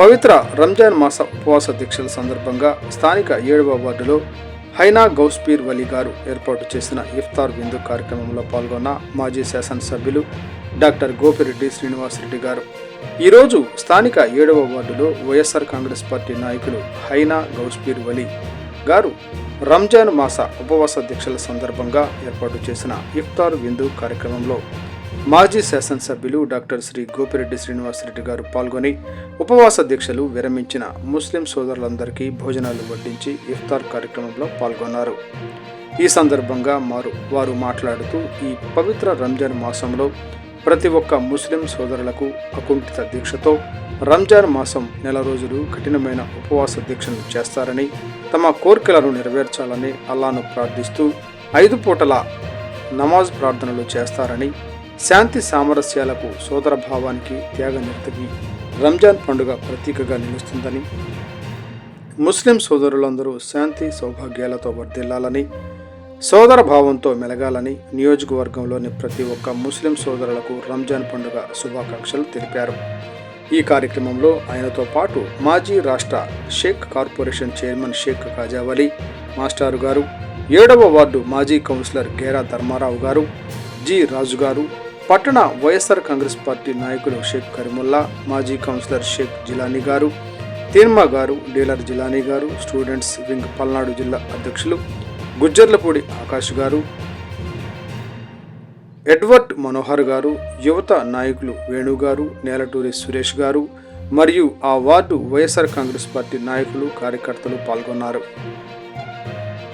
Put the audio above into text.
పవిత్ర రంజాన్ మాస ఉపవాస దీక్షల సందర్భంగా స్థానిక ఏడవ వార్డులో హైనా గౌస్పీర్ వలీ గారు ఏర్పాటు చేసిన ఇఫ్తార్ విందు కార్యక్రమంలో పాల్గొన్న మాజీ శాసనసభ్యులు డాక్టర్ గోపిరెడ్డి శ్రీనివాసరెడ్డి గారు. ఈరోజు స్థానిక ఏడవ వార్డులో వైఎస్ఆర్ కాంగ్రెస్ పార్టీ నాయకులు హైనా గౌస్పీర్ వలీ గారు రంజాన్ మాస ఉపవాస దీక్షల సందర్భంగా ఏర్పాటు చేసిన ఇఫ్తార్ విందు కార్యక్రమంలో మాజీ శాసనసభ్యులు డాక్టర్ శ్రీ గోపిరెడ్డి శ్రీనివాసరెడ్డి గారు పాల్గొని ఉపవాస దీక్షలు విరమించిన ముస్లిం సోదరులందరికీ భోజనాలు వడ్డించి ఇఫ్తార్ కార్యక్రమంలో పాల్గొన్నారు. ఈ సందర్భంగా మారు వారు మాట్లాడుతూ ఈ పవిత్ర రంజాన్ మాసంలో ప్రతి ఒక్క ముస్లిం సోదరులకు అకుంఠిత దీక్షతో రంజాన్ మాసం నెల రోజులు కఠినమైన ఉపవాస దీక్షను చేస్తారని తమ కోరికలను నెరవేర్చాలని అల్లాను ప్రార్థిస్తూ ఐదు పూటల నమాజ్ ప్రార్థనలు చేస్తారని శాంతి సామరస్యాలకు సోదర భావానికి త్యాగనిర్తకి రంజాన్ పండుగ ప్రతీకగా నిలుస్తుందని ముస్లిం సోదరులందరూ శాంతి సౌభాగ్యాలతో వర్ధిల్లాలని సోదర భావంతో మెలగాలని నియోజకవర్గంలోని ప్రతి ఒక్క ముస్లిం సోదరులకు రంజాన్ పండుగ శుభాకాంక్షలు తెలిపారు. ఈ కార్యక్రమంలో ఆయనతో పాటు మాజీ రాష్ట్ర షేక్ కార్పొరేషన్ చైర్మన్ షేక్ కాజావలి మాస్టారు గారు ఏడవ వార్డు మాజీ కౌన్సిలర్ గేరా ధర్మారావు గారు జి రాజు గారు పట్టణ వైఎస్ఆర్ కాంగ్రెస్ పార్టీ నాయకులు షేక్ కరిముల్లా మాజీ కౌన్సిలర్ షేక్ జిలానీ గారు తీన్మా గారు డీలర్ జిలానీ గారు స్టూడెంట్స్ వింగ్ పల్నాడు జిల్లా అధ్యక్షులు గుజ్జర్లపూడి ఆకాష్ గారు ఎడ్వర్డ్ మనోహర్ గారు యువత నాయకులు వేణు గారు నేలటూరి సురేష్ గారు మరియు ఆ వార్డు వైఎస్ఆర్ కాంగ్రెస్ పార్టీ నాయకులు కార్యకర్తలు పాల్గొన్నారు.